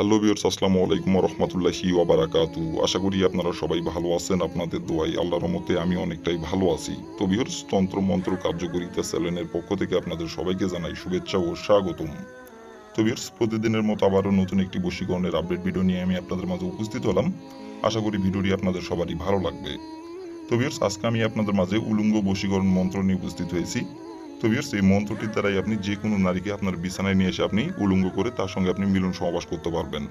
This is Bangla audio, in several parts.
হ্যালো বিয়র্স আসসালামু আলাইকুম রহমতুল্লাহি ওবারাকাতু আশা করি আপনারা সবাই ভালো আছেন, আপনাদের দোয়াই আল্লাহর রহমতে আমি অনেকটাই ভালো আছি। তো বিয়র্স তন্ত্র মন্ত্র কার্যকরিতা চ্যানেলের পক্ষ থেকে আপনাদের সবাইকে জানাই শুভেচ্ছা ও স্বাগতম। তো বিয়র্স প্রতিদিনের মতো আবারও নতুন একটি বশীকরণের আপডেট ভিডিও নিয়ে আমি আপনাদের মাঝে উপস্থিত হলাম। আশা করি ভিডিওটি আপনাদের সবারই ভালো লাগবে। তো বিয়র্স আজকে আমি আপনাদের মাঝে উলুঙ্গ বশীকরণ মন্ত্র নিয়ে উপস্থিত হয়েছি। তো এই মন্ত্রটির দ্বারাই আপনি যে কোনো নারীকে আপনার বিছানায় নিয়ে এসে আপনি উলঙ্গ করে তার সঙ্গে আপনি মিলন সহবাস করতে পারবেন।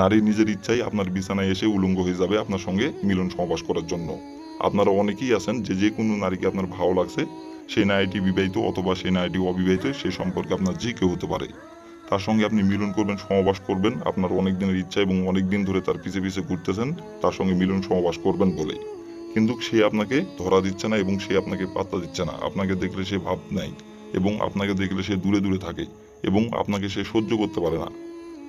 নারী নিজের ইচ্ছায় আপনার বিছানায় এসে উলঙ্গ হয়ে যাবে আপনার সঙ্গে মিলন সহবাস করার জন্য। আপনারা অনেকেই আছেন যে যে কোনো নারীকে আপনার ভালো লাগছে সেই নারীটি বিবাহিত অথবা সেই নারীটি অবিবাহিত, সে সম্পর্কে আপনার যে কেউ হতে পারে। তার সঙ্গে আপনি মিলন করবেন সহবাস করবেন, আপনার অনেক দিনের ইচ্ছা এবং অনেক দিন ধরে তার পিছে পিছে ঘুরতেছেন, তার সঙ্গে মিলন সহবাস করবেন বলে কিন্তু সে আপনাকে ধরা দিচ্ছে না এবং সে আপনাকে পাত্তা দিচ্ছে না। আপনাকে দেখলে সে ভাব নেয় এবং আপনাকে দেখলে সে দূরে দূরে থাকে এবং আপনাকে সে সহ্য করতে পারে না।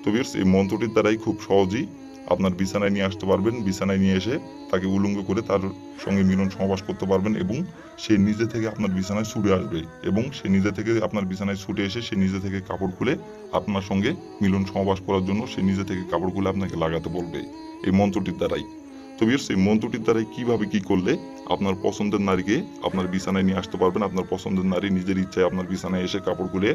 তো বিয়ার্স এই মন্ত্রটির দ্বারাই খুব সহজেই আপনার বিছানায় নিয়ে আসতে পারবেন, বিছানায় নিয়ে এসে তাকে উলঙ্গ করে তার সঙ্গে মিলন সহবাস করতে পারবেন এবং সে নিজে থেকে আপনার বিছানায় ছুটে আসবে এবং সে নিজে থেকে আপনার বিছানায় ছুটে এসে সে নিজে থেকে কাপড় খুলে আপনার সঙ্গে মিলন সহবাস করার জন্য সে নিজে থেকে কাপড় খুলে আপনাকে লাগাতে বলবে। এই মন্ত্রটির দ্বারাই। তো বিয়ার্স এই মন্ত্রটির দ্বারাই কীভাবে কি করলে আপনার পছন্দের নারীকে আপনার বিছানায় নিয়ে আসতে পারবেন, আপনার পছন্দের নারী নিজের ইচ্ছায় আপনার বিছানায় এসে কাপড় খুলে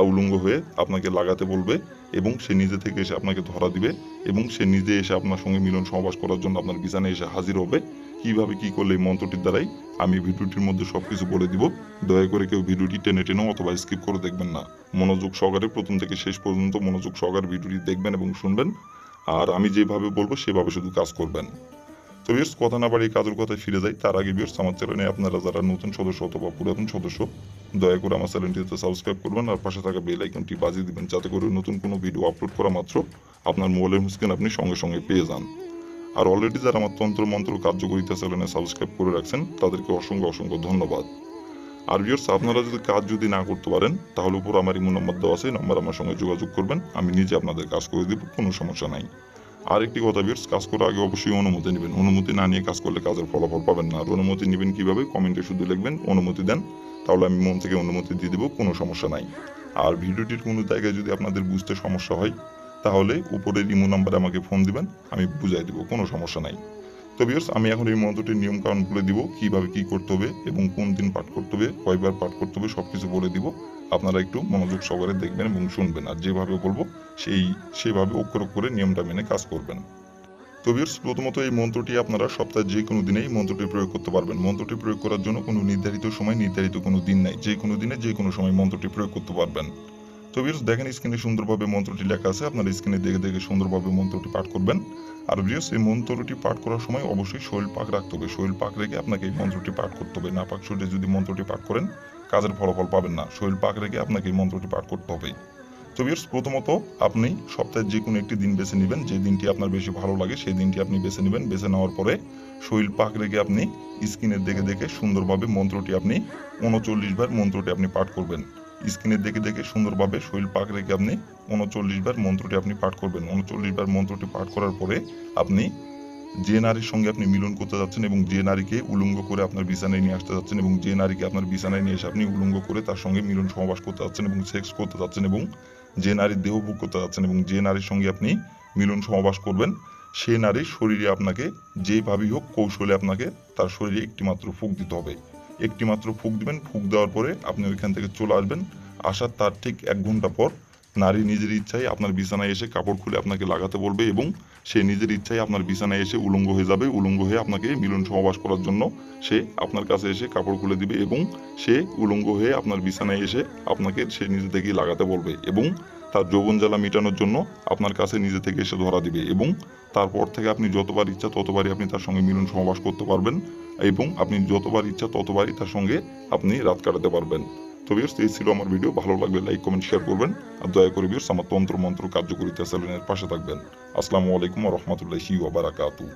আউলঙ্গ হয়ে আপনাকে লাগাতে বলবে এবং সে নিজে থেকে এসে আপনাকে ধরা দিবে এবং সে নিজে এসে আপনার সঙ্গে মিলন সহবাস করার জন্য আপনার বিছানায় এসে হাজির হবে। কীভাবে কি করলে এই মন্ত্রটির দ্বারাই আমি ভিডিওটির মধ্যে সবকিছু বলে দিব। দয়া করে কেউ ভিডিওটি টেনে টেনে অথবা স্কিপ করে দেখবেন না। মনোযোগ সহকারে প্রথম থেকে শেষ পর্যন্ত মনোযোগ সহকারে ভিডিওটি দেখবেন এবং শুনবেন। আর আমি যেভাবে বলব সেভাবে শুধু কাজ করবেন। তো বিয়ার্স কথা না বাড়িয়ে কাজের কথায় ফিরে যাই, তার আগে বিয়ার্স আমার চ্যানেলে আপনারা যারা নতুন সদস্য অথবা পুরাতন সদস্য, দয়া করে আমার চ্যানেলটিতে সাবস্ক্রাইব করবেন আর পাশে থাকা বেল আইকনটি বাজিয়ে দিবেন, যাতে করে নতুন কোনো ভিডিও আপলোড করা মাত্র আপনার মোবাইলের স্ক্রিন আপনি সঙ্গে সঙ্গে পেয়ে যান। আর অলরেডি যারা আমার তন্ত্র মন্ত্র কার্যকরিতা চ্যানেলে সাবস্ক্রাইব করে রাখছেন, তাদেরকে অসংখ্য অসংখ্য ধন্যবাদ। আর ভিউয়ার্স আপনারা যদি কাজ যদি না করতে পারেন, তাহলে উপর আমার ইমো নম্বর দেওয়া আছে নম্বর আমার সঙ্গে যোগাযোগ করবেন, আমি নিজে আপনাদের কাজ করে দিব, কোনো সমস্যা নাই। আর একটি কথা বিয়ার্স কাজ করার আগে অবশ্যই অনুমতি নেবেন। অনুমতি না নিয়ে কাজ করলে কাজের ফলাফল পাবেন না। আর অনুমতি নেবেন কীভাবে? কমেন্টে শুধু লিখবেন, অনুমতি দেন, তাহলে আমি মন থেকে অনুমতি দিয়ে দেবো, কোনো সমস্যা নাই। আর ভিডিওটির কোনো জায়গায় যদি আপনাদের বুঝতে সমস্যা হয়, তাহলে উপরের ইমো নাম্বারে আমাকে ফোন দিবেন, আমি বুঝাই দেবো, কোনো সমস্যা নাই। তো ভিউয়ার্স আমি এখন এই মন্ত্রটির নিয়ম কারণ বলে দিব, কীভাবে কি করতে হবে এবং কোন দিন পাঠ করতে হবে, কয়বার পাঠ করতে হবে সব কিছু বলে দিব। আপনারা একটু মনোযোগ সহকারে দেখবেন এবং শুনবেন, আর যেভাবে বলব, সেই, সেভাবে অক্ষর করে নিয়মটা মেনে কাজ করবেন। তো ভিউয়ার্স প্রথমত এই মন্ত্রটি আপনারা সপ্তাহে যে কোনো দিনে এই মন্ত্রটি প্রয়োগ করতে পারবেন। মন্ত্রটি প্রয়োগ করার জন্য কোনো নির্ধারিত সময়, নির্ধারিত কোনো দিন নাই। যে কোনো দিনে যে কোনো সময় মন্ত্রটি প্রয়োগ করতে পারবেন। তো ভিউয়ার্স দেখেন স্ক্রিনে সুন্দরভাবে মন্ত্রটি লেখা আছে। আপনারা স্ক্রিনে দেখে দেখে সুন্দরভাবে মন্ত্রটি পাঠ করবেন। আর ভিউয়ার্স এই মন্ত্রটি পাঠ করার সময় অবশ্যই শরীর পাক রাখতে হবে। শরীর পাক রেখে আপনাকে এই মন্ত্রটি পাঠ করতে হবে। না পাক শরীরে যদি মন্ত্রটি পাঠ করেন, কাজের ফলাফল পাবেন না। শরীর পাক রেখে আপনাকে এই মন্ত্রটি পাঠ করতে হবে। তো ভিউয়ার্স প্রথমত আপনি সপ্তাহে যে কোনো একটি দিন বেছে নেবেন। যে দিনটি আপনার বেশি ভালো লাগে, সেই দিনটি আপনি বেছে নেবেন। বেছে নেওয়ার পরে শৈল পাক রেখে আপনি স্ক্রিনের দেখে দেখে সুন্দরভাবে মন্ত্রটি আপনি উনচল্লিশ বার মন্ত্রটি আপনি পাঠ করবেন। স্ক্রিনের দেখে দেখে সুন্দরভাবে শৈল পাক রেখে আপনি উনচল্লিশ বার মন্ত্রটি আপনি পাঠ করবেন। উনচল্লিশ বার মন্ত্রটি পাঠ করার পরে আপনি যে নারীর সঙ্গে আপনি মিলন করতে যাচ্ছেন এবং যে নারীকে উলঙ্গ করে আপনার বিছানায় নিয়ে আসতে যাচ্ছেন এবং যে নারীকে আপনার বিছানায় নিয়ে এসে আপনি উলঙ্গ করে তার সঙ্গে মিলন সহবাস করতে যাচ্ছেন এবং সেক্স করতে যাচ্ছেন এবং যে নারীর দেহ ভোগ করতে যাচ্ছেন এবং যে নারীর সঙ্গে আপনি মিলন সহবাস করবেন, সে নারীর শরীরে আপনাকে যেভাবেই হোক কৌশলে আপনাকে তার শরীরে একটিমাত্র ফুক দিতে হবে। একটিমাত্র ফুক দিবেন, ফুক দেওয়ার পরে আপনি ওইখান থেকে চলে আসবেন। আসার তার ঠিক এক ঘণ্টা পর নারী নিজের ইচ্ছায় আপনার বিছানায় এসে কাপড় খুলে আপনাকে লাগাতে বলবে এবং সে নিজের ইচ্ছায় আপনার বিছানায় এসে উলঙ্গ হয়ে যাবে। উলঙ্গ হয়ে আপনাকে মিলন সহবাস করার জন্য সে আপনার কাছে এসে কাপড় খুলে দিবে এবং সে উলঙ্গ হয়ে আপনার বিছানায় এসে আপনাকে সে নিজে থেকেই লাগাতে বলবে এবং তার যৌবন জ্বালা মেটানোর জন্য আপনার কাছে নিজে থেকে এসে ধরা দিবে এবং তারপর থেকে আপনি যতবার ইচ্ছা ততবারই আপনি তার সঙ্গে মিলন সহবাস করতে পারবেন এবং আপনি যতবার ইচ্ছা ততবারই তার সঙ্গে আপনি রাত কাটাতে পারবেন। তো বিয়ার্স এই ছিল আমার ভিডিও ভালো লাগলে লাইক কমেন্ট শেয়ার করবেন। আর দয়া করে বিয়ার্স আমার তন্ত্র মন্ত্র কার্যকরিতা চ্যানেলের পাশে থাকবেন। আসসালামু আলাইকুম রহমতুল্লাহি ওবারাকাতু